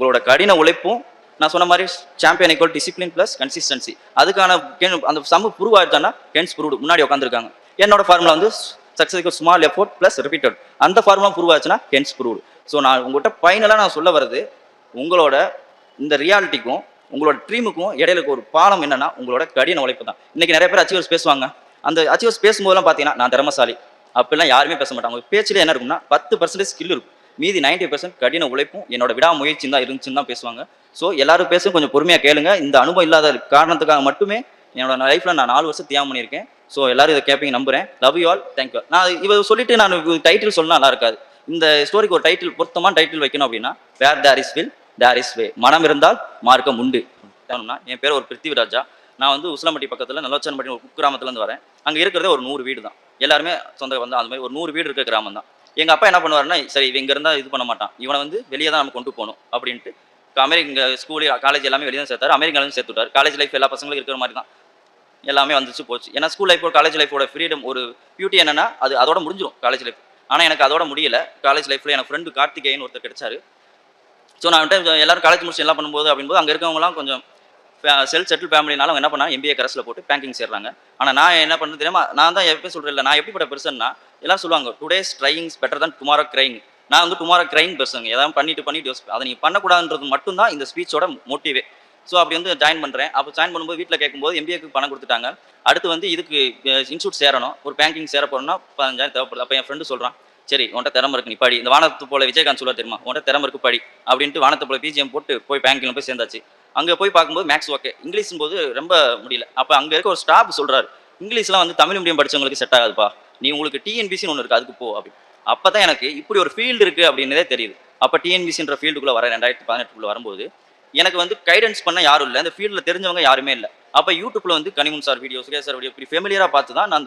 உங்களோட கடின உழைப்பும் நான் சொன்ன மாதிரி champion equal discipline plus consistency அதுக்கான அந்த சம்மு ப்ரூவ் ஆயிடுச்சானா கென்ஸ் ப்ரூவ்டு முன்னாடி உட்காந்துருக்காங்க என்னோட ஃபார்முலா வந்து சக்ஸஸ்க்கு ஸ்மால் எஃபோர்ட் ப்ளஸ் ரிப்பீட்டட் அந்த ஃபார்முலா ப்ரூவ் ஆச்சுன்னா கென்ஸ் ப்ரூவ்டு ஸோ நான் உங்கள்கிட்ட ஃபைனலாக நான் சொல்ல வர்றது உங்களோட இந்த ரியாலிட்டிக்கும் உங்களோட ட்ரீமுக்கும் இடையில ஒரு பாலம் என்னன்னா உங்களோட கடின உழைப்பு தான். இன்னைக்கு நிறைய பேர் அச்சீவர்ஸ் பேசுவாங்க. அந்த அச்சீவர்ஸ் பேசும்போதெல்லாம் பார்த்தீங்கன்னா நான் திறமசாலி. அப்படிலாம் யாருமே பேச மாட்டாங்க. அவங்க பேச்சில் என்ன இருக்கும்னா பத்து பர்சன்டேஜ் ஸ்கில் இருக்கும். மீதி 90% பர்சன்ட் கடின உழைப்பும் என்னோட விடாமுயற்சியும் தான் இருந்துச்சுன்னு தான் பேசுவாங்க. ஸோ எல்லாரும் பேசும் கொஞ்சம் பொறுமையாக கேளுங்க. இந்த அனுபவம் இல்லாத காரணத்துக்காக மட்டுமே என்னோட லைஃப்பில் நான் நாலு வருஷம் தியாகம் பண்ணியிருக்கேன். ஸோ எல்லாரும் இதை கேட்பீங்க நம்புறேன். லவ் யூ ஆல் தேங்க்யூ நான் இவர் சொல்லிட்டு நான் டைட்டில் சொன்னால் நல்லா இருக்காது. இந்த ஸ்டோரிக்கு ஒரு டைட்டில் பொருத்தமான டைட்டில் வைக்கணும் அப்படின்னா where there is will there is way மனம் இருந்தால் மார்க்கம் உண்டு. காரணம்னா என் பேர் ஒரு பிருத்திவிராஜா நான் வந்து உசிலம்பட்டி பக்கத்தில் நல்லச்சன்பட்டி ஒரு குக்கிராமத்துலேருந்து வரேன். அங்கே இருக்கிறதே ஒரு நூறு வீடு தான் எல்லாருமே சொந்த வந்து அந்த மாதிரி ஒரு நூறு வீடு இருக்க கிராமம் தான் எங்கள் அப்பா என்ன பண்ணுவாருன்னா சரி இவன் இங்கே இருந்தால் இது பண்ண மாட்டான். இவனை வந்து வெளியே தான் நம்ம கொண்டு போகணும் அப்படின்ட்டு. அமெரிக்க ஸ்கூலு காலேஜ் எல்லாமே வெளியே தான் சேர்த்தாரு. அமெரிக்காலும் சேர்த்து விட்டார். காலேஜ் லைஃப் எல்லா பசங்களுக்கும் இருக்கிற மாதிரி தான். எல்லாமே வந்துச்சு போச்சு. ஏன்னா ஸ்கூல் லைஃப் காலேஜ் லைஃபோட ஃப்ரீடம் ஒரு பியூட்டி என்னன்னா அது அதோட முடிஞ்சிடும் காலேஜ் லைஃப் ஆனால் எனக்கு அதோட முடியல. காலேஜ் லைஃப்பில் எனக்கு ஃப்ரெண்டு கார்த்திகேயன் ஒருத்தர் கிடைச்சாரு. ஸோ நான் வந்துட்டு எல்லாரும் காலேஜ் முடிச்சு எல்லாம் பண்ணும்போது அப்படின்போது அங்கே இருக்கவங்களாம் கொஞ்சம் செல் செட்டில் ஃபேமிலினால அவங்க என்ன பண்ணா எம்பிஏ கரஸில் போட்டு பேங்கிங் சேர்றாங்க. ஆனால் நான் என்ன பண்ணுறது தெரியுமா? நான் தான் எப்போ சொல்கிறேன் இல்லை நான் எப்படிப்பட்ட பெர்சன்னா எல்லாம் சொல்லுவாங்க டுடேஸ் ட்ரையிங்ஸ் பெட்டர் தான் டுமாரோ கிரைங் நான் வந்து டுமாரோ கிரைங் பெர்சன் ஏதாவது பண்ணிட்டு பண்ணிட்டு யோசிப்பேன் அதை நீங்கள் பண்ணக்கூடாதுன்றது மட்டும்தான் இந்த ஸ்பீச்சோட மோட்டிவே ஸோ அப்படி வந்து ஜாயின் பண்ணுறேன் அப்போ ஜாயின் பண்ணும்போது வீட்டில் கேட்கும்போது எம்பிஏக்கு பணம் கொடுத்துட்டாங்க. அடுத்து வந்து இதுக்கு இன்ஸ்டியூட் சேரணும். ஒரு பேங்கிங் சேர போகிறோம்னா பதினஞ்சாயிரம் தேவைப்படுது. அப்போ என் ஃப்ரெண்டு சொல்கிறான் சரி உன்ட்ட திறமை இருக்கு நீ படி. இந்த வானத்து போல விஜயகாந்த் சொல்ல தெரியுமா? உன்ட்ட திறமை இருக்கு படி அப்படின்ட்டு வானத்து போல பிஜிஎம் போட்டு போய் பேங்கில் போய் சேர்ந்தாச்சு. அங்கே போய் பார்க்கும்போது மேக்ஸ் ஓகே இங்கிலீஷும் போது ரொம்ப முடியல. அப்போ அங்கே இருக்க ஒரு ஸ்டாஃப் சொல்கிறாரு இங்கிலீஷ்லாம் வந்து தமிழ் மீடியம் படிச்சவங்களுக்கு செட் ஆகாதுப்பா. நீ உங்களுக்கு டிஎன்பிசின்னு ஒன்று இருக்குது அதுக்கு போ அப்படி. அப்போ தான் எனக்கு இப்படி ஒரு ஃபீல்டு இருக்குது அப்படின்னதே தெரியுது. அப்போ டிஎன்பிசின்ற ஃபீல்டுக்குள்ளே வர ரெண்டாயிரத்தி பதினெட்டுக்குள்ளே வரும்போது எனக்கு வந்து கைடன்ஸ் பண்ண யாரும் இல்லை. அந்த ஃபீல்டில் தெரிஞ்சவங்க யாருமே இல்லை. அப்போ யூடியூப்ல வந்து கனிமுன் sir video Suresh sir video இப்படி ஃபெமிலியராக பார்த்து தான் நான்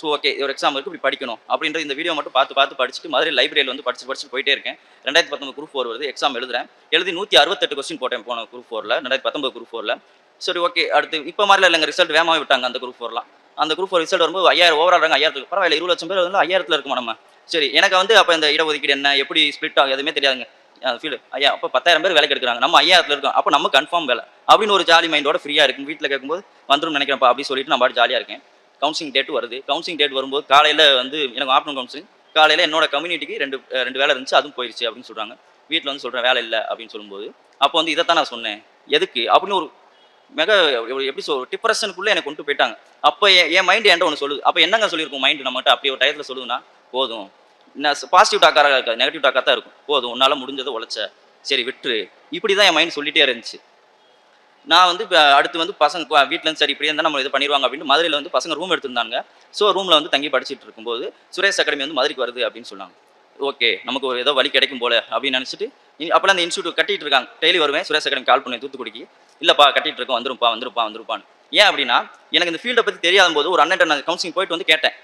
ஸோ ஓகே ஒரு எக்ஸாம் இருக்கு இப்படி படிக்கணும் அப்படின்ற இந்த வீடியோ மட்டும் பார்த்து பார்த்து படிச்சுட்டு மதுரை லைப்ரரியில் வந்து படிச்சு படிச்சு போயிட்டே இருக்கேன். ரெண்டாயிரத்தி பத்தொம்பது குரூப் ஃபோர் வருது எக்ஸாம் எழுதுறேன். எழுதி நூற்றி அறுபத்தெட்டு கொஸ்டின் போட்டேன் போன குரூப் ஃபோரில் ரெண்டாயிரத்தி பத்தொம்பது குரூப் ஃபோரில் சரி ஓகே அடுத்து இப்போ மாதிரிலாம் இல்லைங்க ரிசல்ட் வேகமாக விட்டாங்க அந்த குரூப் ஃபோர்லாம் அந்த குரூப் ஃபோர் ரிசல்ட் வரும்போது ஐயாயிரம் ஓவரால் ரங்க ஐயாயிரத்துக்கு பரவாயில்ல இருபது லட்சம் பேர் வந்து ஐயாயிரத்தில் இருக்குமா நம்ம? சரி எனக்கு வந்து அப்போ இந்த இடஒதுக்கீடு என்ன எப்படி ஸ்பிளிட் ஆகும் எதுவுமே தெரியாதுங்க. ஃபீல் ஐயா அப்போ பத்தாயிரம் பேர் வேலைக்கு எடுக்கிறாங்க. நம்ம ஐயாயிரத்தில் இருக்கோம் அப்போ நம்ம கன்ஃபார்ம் வேலை. அப்படின்னு ஒரு ஜாலி மைண்டோட ஃப்ரீயாக இருக்கும். வீட்டில் கேட்கும்போது வந்துடும் நினைக்கிறேன்ப்பா அப்படின்னு சொல்லிட்டு நான் பாட்டு ஜாலியாக இருக்கேன். கவுன்சிலிங் டேட் வருது. கவுன்சிலிங் டேட் வரும்போது காலையில் வந்து எனக்கு ஆஃப்டர்நூன் கவுன்சிலிங் காலையில் என்னோட கம்யூனிட்டிக்கு ரெண்டு ரெண்டு வேலை இருந்துச்சு அதுவும் போயிடுச்சு அப்படின்னு சொல்கிறாங்க வீட்டில் வந்து சொல்கிறேன் வேலை இல்லை அப்படின்னு சொல்லும்போது அப்போ வந்து இதைத்தான் நான் சொன்னேன். எதுக்கு? அப்படின்னு ஒரு மெக எப்படி சொல் டிப்ரெஷனுக்குள்ளே எனக்கு கொண்டு போயிட்டாங்க. அப்போ என் மைண்டு என்கிட்ட ஒன்று சொல்லுது. அப்போ என்னங்க சொல்லியிருக்கும் மைண்டு நம்மகிட்ட? அப்படி ஒரு டயத்தில் சொல்லுதுன்னா போதும். நான் பாசிட்டிவ் டாக்காராக இருக்காது நெகட்டிவ் டாக்காக தான் இருக்கும். போதும். உன்னால் முடிஞ்சதை உழைச்ச. சரி விட்டுரு. இப்படி தான் என் மைண்ட் சொல்லிகிட்டே இருந்துச்சு. நான் வந்து அடுத்து வந்து பசங்க வீட்டிலேருந்து சரி இப்படியே இருந்தால் நம்ம இது பண்ணிடுவாங்க அப்படின்னு மதுரையில் வந்து பசங்க ரூம் எடுத்திருந்தாங்க. ஸோ ரூமில் வந்து தங்கி படிச்சுட்டு இருக்கும்போது சுரேஷ் அகாடமி வந்து மதுரைக்கு வருது அப்படின்னு சொன்னாங்க. ஓகே நமக்கு ஒரு ஏதோ வழி கிடைக்கும் போல அப்படின்னு நினச்சிட்டு அப்போலாம் அந்த இன்ஸ்டியூட் கட்டிட்டு இருக்காங்க. டெய்லி வருவேன் சுரேஷ் அகாடமி கால் பண்ணி தூத்துக்குடிக்கு இல்லைப்பா கட்டிட்டு இருக்கோம் வந்துருப்பா வந்துருப்பா வந்துருப்பான்னு. ஏன் அப்படின்னா எனக்கு இந்த ஃபீல்டை பற்றி தெரியாத போது ஒரு அண்ணன் நான் கவுன்சிலிங் போயிட்டு வந்து கேட்டேன்.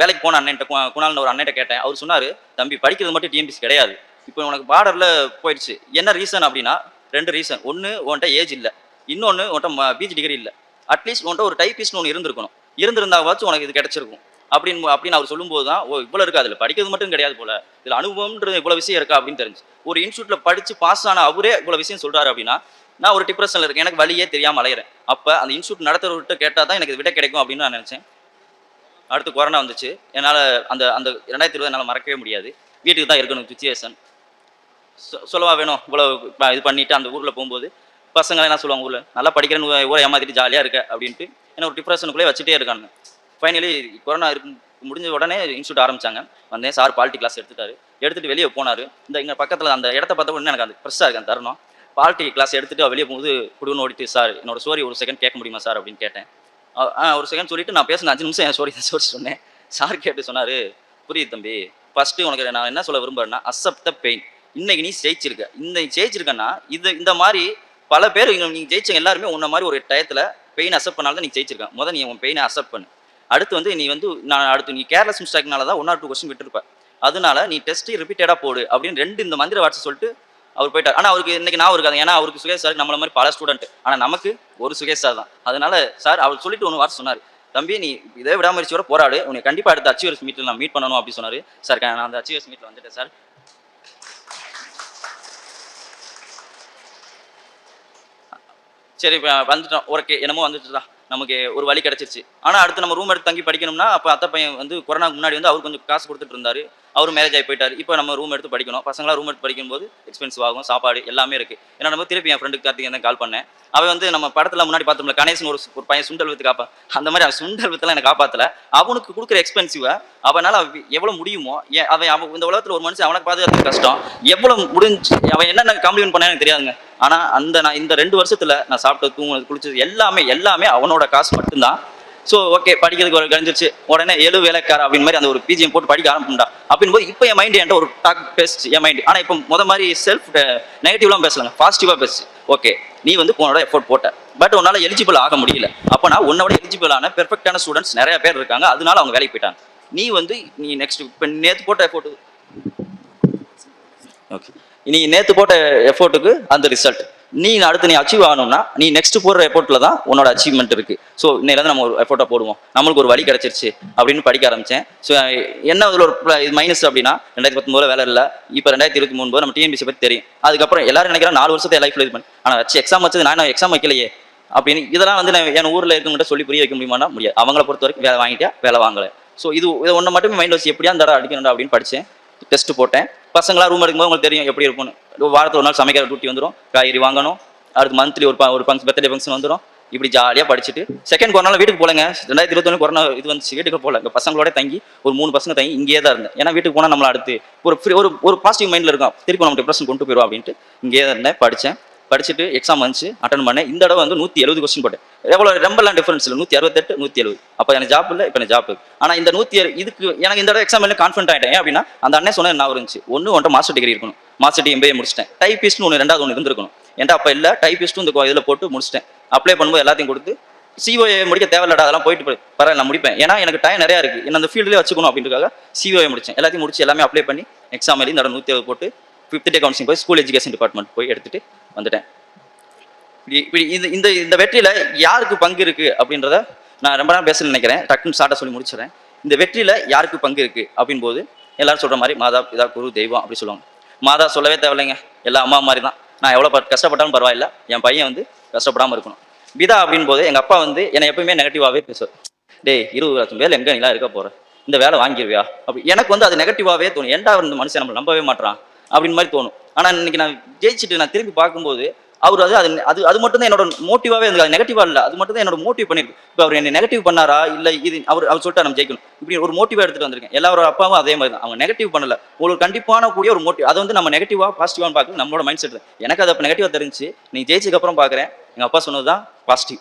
வேலைக்கு போன அண்ணன்ட்ட குணால்னு ஒரு அண்ணன்ட்ட கேட்டேன். அவர் சொன்னார் தம்பி படிக்கிறது மட்டும் டிஎம்பிசி கிடையாது. இப்போ உனக்கு பார்டரில் போயிடுச்சு. என்ன ரீசன் அப்படின்னா ரெண்டு ரீசன் ஒன்று உன்கிட்ட ஏஜ் இல்லை. இன்னொன்று உன்ட்ட பிஜி டிகிரி இல்லை. அட்லீஸ்ட் உன்ட்ட ஒரு டைப்பிஸ்ட்னு ஒன்று இருந்திருக்கணும். இருந்திருந்தாவாச்சும் உனக்கு இது கிடைச்சிருக்கும். அப்படின்னு அப்படின்னு அவர் சொல்லும்போது தான் ஓ இவ்வளோ இருக்கா அதில் படிக்கிறது மட்டும் கிடையாது போல. இதில் அனுபவம்ன்றது இவ்வளோ விஷயம் இருக்கா அப்படின்னு தெரிஞ்சு. ஒரு இன்ஸ்டியூட்டில் படித்து பாஸ் ஆன அவரே இவ்வளோ விஷயம் சொல்கிறாரு அப்படின்னா நான் ஒரு டிப்ரெஷனில் இருக்கேன். எனக்கு வழியே தெரியாமல் அலையிறேன். அப்போ அந்த இன்ஸ்டியூட் நடத்துறவர்கிட்ட கேட்டால் தான் எனக்கு விட கிடைக்கும் அப்படின்னு நான் நினச்சேன். அடுத்து கொரோனா வந்துச்சு. என்னால் அந்த அந்த ரெண்டாயிரத்தி இருபது என்னால் மறக்கவே முடியாது. வீட்டுக்கு தான் இருக்கணும் சுச்சுவேஷன் சொல்லவா வேணும்? இவ்வளோ ப- இது பண்ணிட்டு அந்த ஊரில் போகும்போது. பசங்க என்ன சொல்லுவாங்க ஊரில்? நல்லா படிக்கிறேன்னு ஊரை ஏமாத்திட்டு ஜாலியாக இருக்க அப்படின்ட்டு என்ன ஒரு டிப்ரெஷனுக்குள்ளே வச்சுட்டே இருக்காங்க ஃபைனலி கொரோனா இருக்கு முடிஞ்ச உடனே இன்ஸ்டியூட் ஆரம்பிச்சாங்க. வந்தேன் சார் பாலிட்டி கிளாஸ் எடுத்துட்டாரு. எடுத்துட்டு வெளியே போனார். இந்த இங்கே பக்கத்தில் அந்த இடத்த பார்த்த உடனே எனக்கு அந்த ஃப்ரெஷ்ஷாக இருக்கு அந்த தருணம். பாலிட்டி கிளாஸ் எடுத்துட்டு வெளியே போகும்போது குடுன்னு ஓடிட்டு சார் என்னோட ஸ்டோரி ஒரு செகண்ட் கேட்க முடியுமா சார்? அப்படின்னு கேட்டேன். ஆ ஒரு செகண்ட் சொல்லிட்டு நான் பேசின அஞ்சு நிமிஷம் என் ஸ்டோரி தான் சொல்லி சொன்னேன். சார் கேட்டு சொன்னார் புரியுது தம்பி ஃபஸ்ட்டு உனக்கு நான் என்ன சொல்ல விரும்புறேன்னா அசப்ட் த பெயின் இன்னைக்கு நீ ஜெயிச்சிருக்க. இந்த ஜெயிச்சிருக்கேன்னா இது இந்த மாதிரி பல பேர் நீங்க ஜெயிச்சவங்க எல்லாருமே உன்ன மாதிரி ஒரு டயத்துல பெயின் அக்செப்ட் பண்ணால தான் நீ ஜெயிச்சிருக்க. முதல் நீ உன் பெயினை அக்செப்ட் பண்ணு. அடுத்து வந்து நீ வந்து நான் அடுத்து நீ கேர்லெஸ் மிஸ்டேக்னால தான் ஒன் ஆர் டூ கொஸ்டின் விட்டுருப்ப. அதனால நீ டெஸ்ட் ரிப்பீட்டடாக போடு அப்படின்னு ரெண்டு இந்த மந்திர வாட்ஸ் சொல்லிட்டு அவர் போயிட்டார். ஆனால் அவருக்கு இன்னைக்கு நான் இருக்காது ஏன்னா அவருக்கு சுகேஷ் சார் நம்மள மாதிரி பல ஸ்டூடெண்ட் ஆனால் நமக்கு ஒரு சுகேஷ் சார் தான். அதனால சார் அவர் சொல்லிட்டு ஒன்று வார்த்தை சொன்னார். தம்பி நீ இதே விடாமரிச்சியோட போராடு. உன்னை கண்டிப்பாக அடுத்த அச்சீவர்ஸ் மீட்டில் நான் மீட் பண்ணணும் அப்படின்னு சொன்னார். சார் நான் அந்த அச்சீவர்ஸ் மீட்டில் வந்துட்டேன் சார் சரி வந்துட்டோம். ஓகே என்னமோ வந்துட்டு தான் நமக்கு ஒரு வழி கிடச்சிருச்சு. ஆனால் அடுத்து நம்ம ரூம் எடுத்து தங்கி படிக்கணும்னா அப்போ அத்தை பையன் வந்து கொரோனாக்கு முன்னாடி வந்து அவர் கொஞ்சம் காசு கொடுத்துட்டு இருந்தாரு. அவர் மேரேஜ் ஆகி போயிட்டார். இப்போ நம்ம ரூம் எடுத்து படிக்கணும். பசங்களாம் ரூம் எடுத்து படிக்கும்போது எக்ஸ்பென்சிவ் ஆகும் சாப்பாடு எல்லாமே இருக்குது ஏன்னா நம்ம திருப்பி என் ஃப்ரெண்டுக்கு கார்த்திகை தான் கால் பண்ணேன். அவன் வந்து நம்ம படத்தில் முன்னாடி பார்த்தோம்ல கணேசன் ஒரு ஒரு பையன் சுண்டல் வித்து காப்பா அந்த மாதிரி அவன் சுண்டல் வித்துலாம் எனக்கு காப்பாற்றல அவனுக்கு கொடுக்குற எக்ஸ்பென்சிவை அவனால் எவ்வளோ முடியுமோ ஏன் அவன் அவன் இந்த உலகத்தில் ஒரு மனுஷன் அவனுக்கு பாதுகாத்து கஷ்டம். எவ்வளோ முடிஞ்சு அவன் என்னென்ன காம்ப்ளிமெண்ட் பண்ண எனக்கு தெரியாதுங்க. ஆனால் அந்த நான் இந்த ரெண்டு வருஷத்தில் நான் சாப்பிட்டது தூங்கினது குளிச்சது எல்லாமே எல்லாமே அவனோட காசு மட்டும்தான். ஸோ ஓகே படிக்கிறதுக்கு ஒரு கழிஞ்சிருச்சு. உடனே எழு வேலைக்கார அப்படின்னு மாதிரி அந்த ஒரு பிஜிஎம் போட்டு படிக்க ஆரம்பிண்டா அப்படின்னு போது இப்போ என் மைண்ட் என்கிட்ட ஒரு டாக் பேசுச்சு என் மைண்ட் ஆனால் இப்போ முத மாதிரி செல்ஃப் நெகட்டிவ்லாம் பேசலாங்க. பாசிட்டிவாக பேசுச்சு. ஓகே நீ வந்து உன்னோட எஃபோர்ட் போட்ட. பட் உன்னால் எலிஜிபிள் ஆக முடியல. அப்போனா உன்னோட எலிஜிபிளான பெர்ஃபெக்டான ஸ்டூடெண்ட்ஸ் நிறைய பேர் இருக்காங்க. அதனால அவங்க வேலைக்கு போயிட்டாங்க. நீ வந்து நீ நெக்ஸ்ட் இப்போ நேற்று போட்ட எஃபோர்ட்டு ஓகே நீ நேற்று போட்ட எஃபோர்ட்டுக்கு அந்த ரிசல்ட் நீ அடுத்து நீ அச்சீவ் ஆகணும்னா நீ நெக்ஸ்ட் போடுற எஃபோர்ட்ல தான் உன்னோட அச்சீவ்மெண்ட் இருக்கு. ஸோ இன்னையிலேருந்து நம்ம ஒரு எஃபோர்ட்டை போடுவோம். நம்மளுக்கு ஒரு வழி கிடைச்சிருச்சு அப்படின்னு படிக்க ஆரம்பித்தேன் ஸோ என்ன அதில் ஒரு இது மைனஸ் அப்படின்னா ரெண்டாயிரத்தி பத்தொன்பதுல வேலை இல்லை. இப்போ ரெண்டாயிரத்தி இருபத்தி மூணு நம்ம டிஎன்பிசி பற்றி தெரியும். அதுக்கப்புறம் எல்லாரும் நினைக்கிறேன் நாலு வருஷத்தை லைஃப்ல இது பண்ணி ஆனால் வச்சு எக்ஸாம் வச்சது நான் எக்ஸாம் வைக்கலையே அப்படின்னு இதெல்லாம் வந்து நான் என் ஊரில் இருக்கவங்ககிட்ட சொல்லி புரிய வைக்க முடியுமானா முடியாது. அவங்கள பொறுத்த வரைக்கும் வேலை வாங்கிட்டா வேலை வாங்கலை. ஸோ இது இதை ஒன்று மட்டுமே மைண்ட் வச்சு எப்படியா அந்த தடவை அடிக்கணும்டா அப்படின்னு படித்தேன் டெஸ்ட் போட்டேன். பசங்களாம் ரூம் எடுக்கும்போது உங்களுக்கு தெரியும் எப்படி இருக்கும்னு. வாரத்தில் ஒரு நாள் சமைக்கிற டியூட்டி வந்துடும் காய்கறி வாங்கணும். அடுத்து மந்த்லி ஒரு ஒரு ஃபங்க்ஷன் பர்த்டே ஃபங்க்ஷன் வந்துடும் இப்படி ஜாலியாக படிச்சுட்டு செகண்ட் கொரோனா வீட்டுக்கு போலங்க ரெண்டாயிரத்தி இருபத்தொன்னு கொரோனா இது வந்துச்சு வீட்டுக்கு போல இங்கே பசங்களோட தங்கி ஒரு மூணு பசங்க தங்கி இங்கேயே தான் இருந்தேன். ஏன்னா வீட்டுக்கு போனால் நம்மளை அடுத்து ஒரு ஃப்ரீ ஒரு ஒரு பாசிட்டிவ் மைண்டில் இருக்கும் திருப்பி நம்ம டிப்ரெஷன் கொண்டு போயிடும் அப்படின்ட்டு இங்கேயே தான் இருந்தேன் படித்தேன் படிச்சுட்டு எக்ஸாம் வந்துச்சு அட்டன் பண்ணேன். இந்த தடவை வந்து நூற்றி எழுபது கொஸ்டின் போட்டேன். எவ்வளோ ரொம்பலாம் டிஃபரன்ஸ் இல்லை. நூற்றி அறுபத்தெட்டு நூற்றி எழுபது அப்போ எனக்கு ஜாப் இல்லை இப்போ எனக்கு ஜாப் ஆனால் இந்த நூற்றி இதுக்கு எனக்கு இந்த தடவை எக்ஸாம் கான்ஃபிடன்ட் ஆகிட்டேன் ஏன் அப்படின்னா அந்த அண்ணன் சொன்ன என்ன இருந்துச்சு. ஒன்று ஒன்றை மாஸ்டர் டிகிரி இருக்கணும். மாஸ்டர் டிகிரி எம்பிஏ முடிச்சிட்டேன். டைபிஸ்ட்னு ஒன்று ரெண்டாவது ஒன்று இருந்திருக்கணும். என்கிட்ட அப்போ இல்லை டைபிஸ்ட்டும் இந்த இதில் போட்டு முடிச்சிட்டேன். அப்ளை பண்ணும்போது எல்லாத்தையும் கொடுத்து சிஓஏ முடிக்க தேவையில்லடா அதெல்லாம் போயிட்டு போய் பரவாயில்ல நான் முடிப்பேன். ஏன்னா எனக்கு டைம் நிறையா இருக்குது என்ன அந்த ஃபீல்ட்லேயே வச்சுக்கணும் அப்படின்றதுக்காக சிஓஏ முடிச்சேன். எல்லாத்தையும் முடிச்சு எல்லாமே அப்ளை பண்ணி எக்ஸாம் எழுதி நடந்த நூற்றி போட்டு ஃபிஃப்த் டே கவுன்சிலிங் போய் ஸ்கூல் எஜுகேஷன் டிபார்ட்மெண்ட் போய் எடுத்துகிட்டு வந்துட்டேன். இப்படி இது இந்த இந்த வெற்றியில் யாருக்கு பங்கு இருக்குது அப்படின்றத நான் ரொம்ப நேரம் பேச நினைக்கிறேன். டக்குன்னு ஸ்டார்ட்டாக சொல்லி முடிச்சிடறேன். இந்த வெற்றியில் யாருக்கு பங்கு இருக்குது அப்படின் போது எல்லாரும் சொல்கிற மாதிரி மாதா பிதா குரு தெய்வம் அப்படி சொல்லுவாங்க. மாதா சொல்லவே தேவையில்லைங்க. எல்லா அம்மா மாதிரி தான் நான் எவ்வளோ ப- கஷ்டப்பட்டாலும் பரவாயில்ல. என் பையன் வந்து கஷ்டப்படாமல் இருக்கணும். பிதா அப்படின் போது எங்கள் அப்பா வந்து என்னை எப்பவுமே நெகட்டிவாகவே பேசுவார். டேய் இருபது லட்சம் வேலை எங்கே நீலாம் இருக்க போகிற இந்த வேலை வாங்கிடுவியா அப்படி எனக்கு வந்து அது நெகட்டிவாகவே தோணும். ஏன்டா இந்த மனுஷன் நம்ம நம்பவே மாட்டான் அப்படின்னு மாதிரி தோணும். ஆனால் இன்னைக்கு நான் ஜெயிச்சுட்டு நான் திரும்பி பார்க்கும்போது அவர் அது அது அது அது மட்டும் தான் என்னோட மோட்டிவாவே இருந்தது. நெகட்டிவா இல்லை. அது மட்டும் தான் என்னோட மோட்டிவ் பண்ணிருக்கு. இப்போ அவர் என்னை நெகட்டிவ் பண்ணாரா? இல்லை இது அவர் அவர் சொல்லிட்டு நம்ம ஜெயிக்கணும். இப்படி ஒரு மோட்டிவா எடுத்துட்டு வந்திருக்கேன். எல்லாரோட அப்பாவும் அதே மாதிரி தான். அவங்க நெகட்டிவ் பண்ணல. உங்களுக்கு கண்டிப்பான கூடிய ஒரு மோட்டிவ் அதை வந்து நம்ம நெகட்டிவா பாசிட்டிவான்னு பார்க்கணும் நம்மளோட மைண்ட் செட் எனக்கு அது அப்போ நெகட்டிவா தெரிஞ்சு நீ ஜெயிச்சதுக்கு அப்புறம் பார்க்குறேன். எங்கள் அப்பா சொன்னது தான் பாசிட்டிவ்